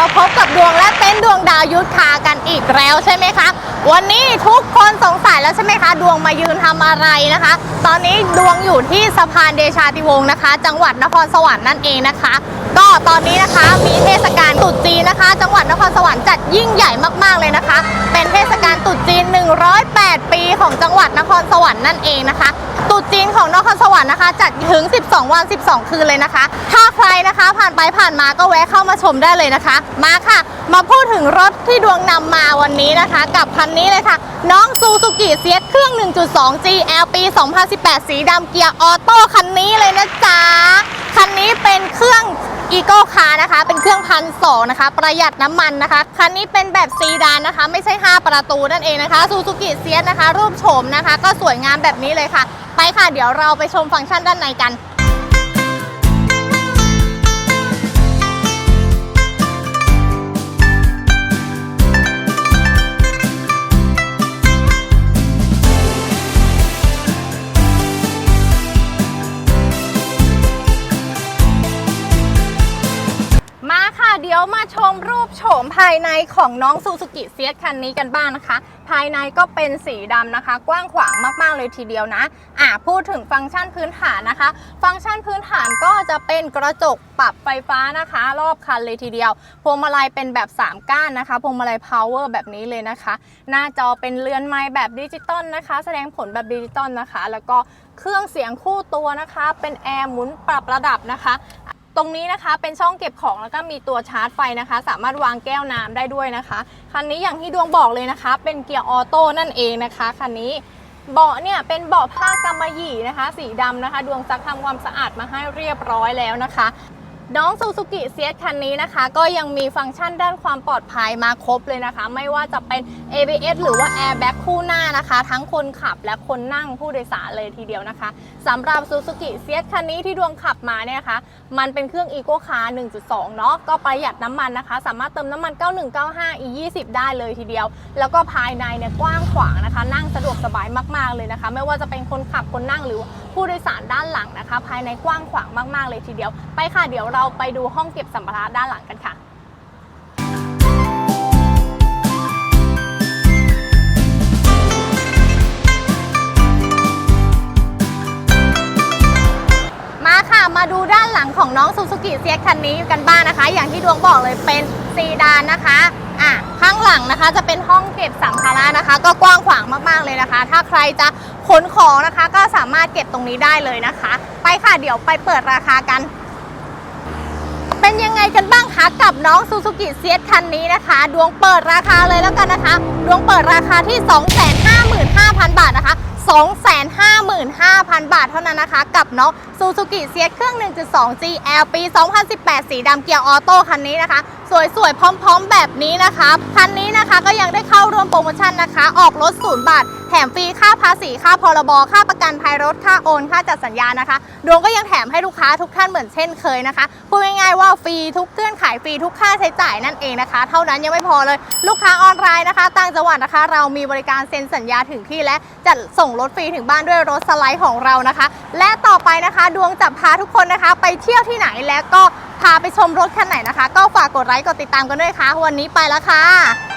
มาพบกับดวงและเต้นดวงดาวยุทธากันอีกแล้วใช่ไหมคะ วันนี้ทุกคนสงสัยแล้วใช่ไหมคะ ดวงมายืนทำอะไรนะคะ ตอนนี้ดวงอยู่ที่สะพานเดชาติวงศ์นะคะ จังหวัดนครสวรรค์นั่นเองนะคะ ก็ตอนนี้นะคะมีเทศกาลตรุษจีนนะคะ จังหวัดนครสวรรค์จัดยิ่งใหญ่มากๆเลยนะคะ เป็นเทศกาลตรุษจีน 108 ปีของจังหวัดนครสวรรค์นั่นเองนะคะ ตรุษจีนของนครสวรรค์นะคะ จัดถึง 12 วัน 12 คืนเลยนะคะ ถ้าใครนะคะผ่านไปผ่านมาก็แวะเข้ามาชมได้เลยนะคะ มาค่ะ มาพูดถึงรถที่ดวงนำมาวันนี้นะคะ กับคันนี้เลยค่ะ น้องซูซูกิเซียเครื่อง 1.2 GL ปี 2018 สีดำเกียร์ออโต้คันนี้เลยนะจ๊ะ คันนี้เป็นเครื่องอีโก้คาร์นะคะ เป็นเครื่องพันสองนะคะ ประหยัดน้ำมันนะคะ คันนี้เป็นแบบซีดานนะคะ ไม่ใช่ 5 ประตูนั่นเองนะคะซูซูกิเซียนะคะ รูปโฉมนะคะ ก็สวยงามแบบนี้เลยค่ะ ไปค่ะ เดี๋ยวเราไปชมฟังก์ชันด้านในกัน ยวมาชมรูปโฉมภายในของน้องซูซูกิเซียคันนี้กันบ้างนะคะ ภายในก็เป็นสีดำนะคะ กว้างขวางมากๆเลยทีเดียวนะ อะพูดถึงฟังก์ชันพื้นฐานนะคะ ฟังก์ชันพื้นฐานก็จะเป็นกระจกปรับไฟฟ้านะคะ รอบคันเลยทีเดียว พวงมาลัยเป็นแบบ 3 ก้านนะคะ พวงมาลัย power แบบนี้เลยนะคะ หน้าจอเป็นเรือนไม้แบบดิจิตอลนะคะ แสดงผลแบบดิจิตอลนะคะ แล้วก็เครื่องเสียงคู่ตัวนะคะ เป็นแอร์หมุนปรับระดับนะคะ ตรงนี้นะคะเป็นช่องเก็บของแล้วก็มีตัวชาร์จไฟนะคะ สามารถวางแก้วน้ำได้ด้วยนะคะ คันนี้อย่างที่ดวงบอกเลยนะคะ เป็นเกียร์ออโต้นั่นเองนะคะคันนี้เบาะเนี่ยเป็นเบาะผ้ากำมะหยี่นะคะ สีดำนะคะ ดวงซักทำความสะอาดมาให้เรียบร้อยแล้วนะคะ น้องซูซูกิเซียคันนี้นะคะ ก็ยังมีฟังก์ชันด้านความปลอดภัยมาครบเลยนะคะ ไม่ว่าจะเป็น ABS หรือว่า Airbag คู่หน้านะคะ ทั้งคนขับและคนนั่งผู้โดยสารเลยทีเดียวนะคะสำหรับซูซูกิเซียคันนี้ที่ดวงขับมาเนี่ยนะคะ มันเป็นเครื่อง Eco Car 1.2 เนาะก็ประหยัดน้ำมันนะคะ สามารถเติมน้ำมัน 9195 E20 ได้เลยทีเดียว แล้วก็ภายในเนี่ยกว้างขวางนะคะ นั่งสะดวกสบายมากๆเลยนะคะ ไม่ว่าจะเป็นคนขับคนนั่งหรือผู้โดยสารด้านหลังนะคะ ภายในกว้างขวางมาก ๆ เลยทีเดียว ไปค่ะเดี๋ยวเราไปดูห้องเก็บสัมภาระด้านหลังกันค่ะมาค่ะมาดูด้านหลังของน้องซูซูกิเซียคันนี้กันบ้างนะคะ อย่างที่ดวงบอกเลยเป็นซีดานนะคะอะข้างหลังนะคะจะเป็นห้องเก็บสัมภาระนะคะ ก็กว้างขวางมากๆเลยนะคะ ถ้าใครจะ ขนของนะคะก็สามารถเก็บตรงนี้ได้เลยนะคะ ไปค่ะเดี๋ยวไปเปิดราคากัน เป็นยังไงกันบ้างคะกับน้องซูซูกิเซียคันนี้นะคะ ดวงเปิดราคาเลยแล้วกันนะคะ ดวงเปิดราคาที่ 255,000 บาทนะคะ255,000 บาทเท่านั้นนะคะ กับน้องซูซูกิเซียเครื่อง 1.2 GL ปี 2018 สีดำเกียร์ออโต้คันนี้นะคะ สวยๆ พร้อม ๆ แบบนี้นะคะ คันนี้นะคะก็ยังได้เข้าร่วมโปรโมชั่นนะคะ ออกรถศูนย์บาท แถมฟรีค่าภาษี ค่าพรบ ค่าประกันภัยรถ ค่าโอน ค่าจัดสัญญานะคะ ดวงก็ยังแถมให้ลูกค้าทุกท่านเหมือนเช่นเคยนะคะ พูดง่ายๆว่าฟรีทุกเงื่อนไขฟรีทุกค่าใช้จ่ายนั่นเองนะคะ เท่านั้นยังไม่พอเลย ลูกค้าออนไลน์นะคะ ต่างจังหวัดนะคะ เรามีบริการเซ็นสัญญาถึงที่และจัดส่งรถฟรีถึงบ้านด้วยรถสไลด์ของเรานะคะ และต่อไปนะคะ ดวงจะพาทุกคนนะคะ ไปเที่ยวที่ไหนและก็ พาไปชมรถคันไหนนะคะ ก็ฝากกดไลค์กดติดตามกันด้วยค่ะ วันนี้ไปแล้วค่ะ